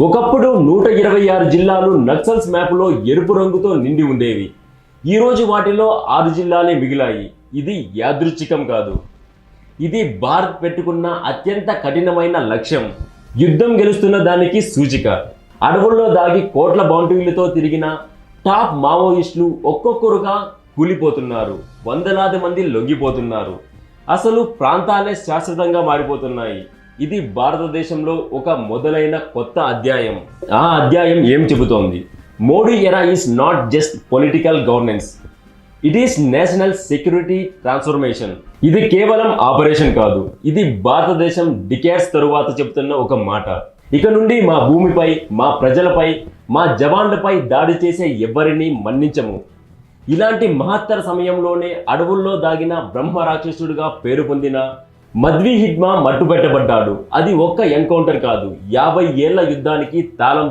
ఒకప్పుడు నూట ఇరవై ఆరు జిల్లాలు నక్సల్స్ మ్యాప్లో ఎరుపు రంగుతో నిండి ఉండేవి. ఈరోజు వాటిలో ఆరు జిల్లాలే మిగిలాయి. ఇది యాదృచ్ఛికం కాదు. ఇది భారత్ పెట్టుకున్న అత్యంత కఠినమైన లక్ష్యం. యుద్ధం గెలుస్తున్న దానికి సూచిక. అడవుల్లో దాగి కోట్ల బౌండరీలతో తిరిగిన టాప్ మావోయిస్టులు ఒక్కొక్కరుగా కూలిపోతున్నారు. వందలాది మంది లొంగిపోతున్నారు. అసలు ప్రాంతాలే శాశ్వతంగా మారిపోతున్నాయి. ఇది భారతదేశంలో ఒక మొదలైన కొత్త అధ్యాయం. ఆ అధ్యాయం ఏం చెబుతోంది? Modi era is not just political governance. It is national security transformation. ఇది కేవలం ఆపరేషన్ కాదు ఇది భారతదేశం డికేట్స్ తరువాత చెబుతున్న ఒక మాట. ఇక నుండి మా భూమిపై మా ప్రజలపై మా జవాన్లపై దాడి చేసే ఎవరిని మన్నించము. ఇలాంటి మహత్తర సమయంలోనే అడవుల్లో దాగిన బ్రహ్మ రాక్షసుడిగా పేరు పొందిన మద్వి హిడ్మా మట్టుబెట్టబడ్డాడు. అది ఒక్క ఎన్కౌంటర్ కాదు. యాభై ఏళ్ళ యుద్ధానికి తాళం